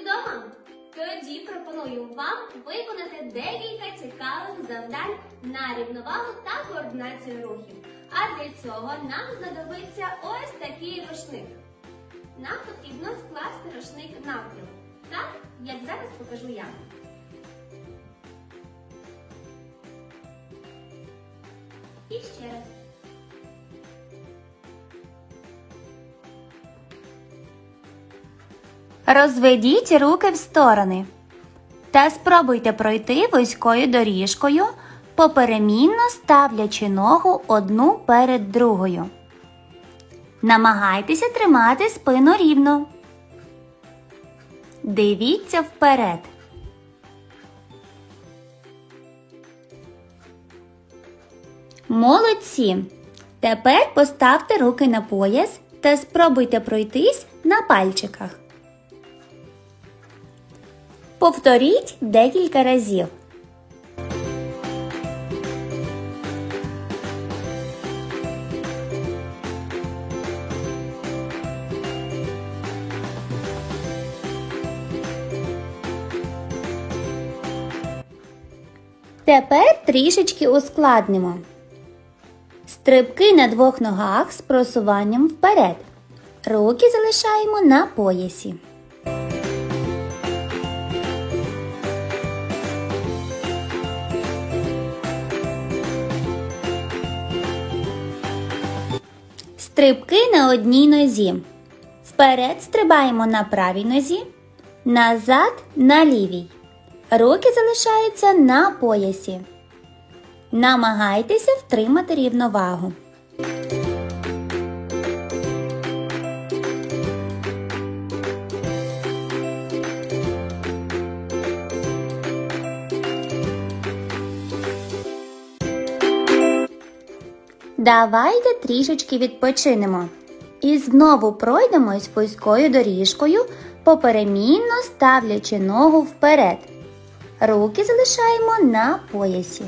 вдома? Тоді пропоную вам виконати декілька цікавих завдань на рівновагу та координацію рухів. А для цього нам знадобиться ось такий рушник. Нам потрібно скласти рушник навпіл. Так, як зараз покажу я. І ще раз. Розведіть руки в сторони та спробуйте пройти вузькою доріжкою, поперемінно ставлячи ногу одну перед другою. Намагайтеся тримати спину рівно. Дивіться вперед. Молодці! Тепер поставте руки на пояс та спробуйте пройтись на пальчиках. Повторіть декілька разів. Тепер трішечки ускладнимо. Стрибки на двох ногах з просуванням вперед. Руки залишаємо на поясі. Стрибки на одній нозі. Вперед стрибаємо на правій нозі, назад на лівій. Руки залишаються на поясі. Намагайтеся втримати рівновагу. Давайте трішечки відпочинемо. І знову пройдемось вузькою доріжкою, поперемінно ставлячи ногу вперед. Руки залишаємо на поясі.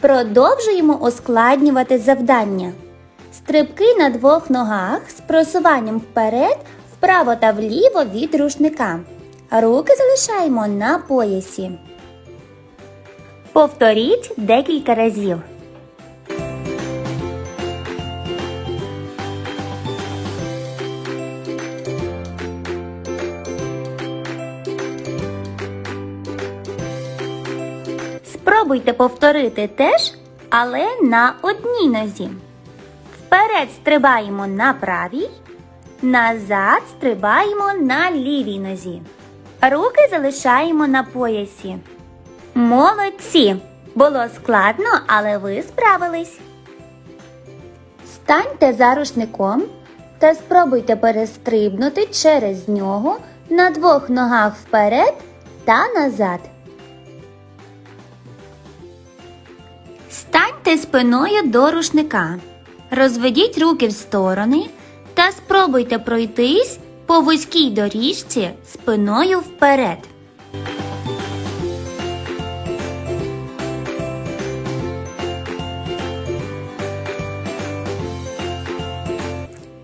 Продовжуємо ускладнювати завдання. Стрибки на двох ногах з просуванням вперед, вправо та вліво від рушника. Руки залишаємо на поясі. Повторіть декілька разів. Спробуйте повторити теж, але на одній нозі. Вперед стрибаємо на правій, назад стрибаємо на лівій нозі. Руки залишаємо на поясі. Молодці! Було складно, але ви справились. Станьте за рушником та спробуйте перестрибнути через нього на двох ногах вперед та назад. Станьте спиною до рушника. Розведіть руки в сторони та спробуйте пройтись по вузькій доріжці спиною вперед.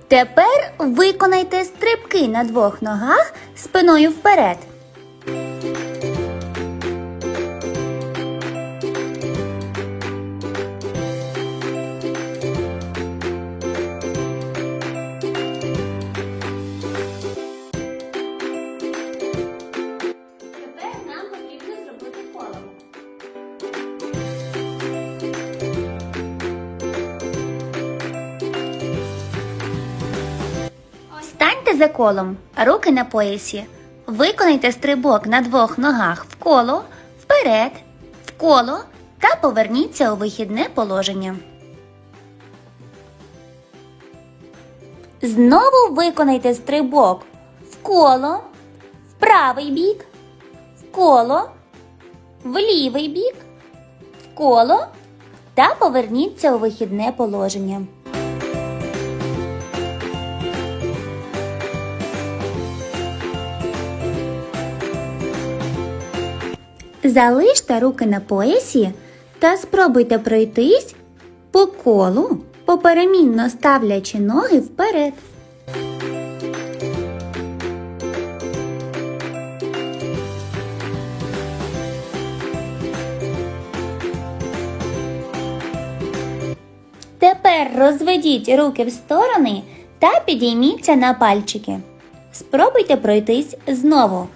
Тепер виконайте стрибки на двох ногах спиною вперед. За колом, руки на поясі. Виконайте стрибок на двох ногах в коло, вперед, в коло та поверніться у вихідне положення. Знову виконайте стрибок в коло, в правий бік, в коло, в лівий бік, в коло та поверніться у вихідне положення. Залиште руки на поясі та спробуйте пройтись по колу, поперемінно ставлячи ноги вперед. Тепер розведіть руки в сторони та підійміться на пальчики. Спробуйте пройтись знову.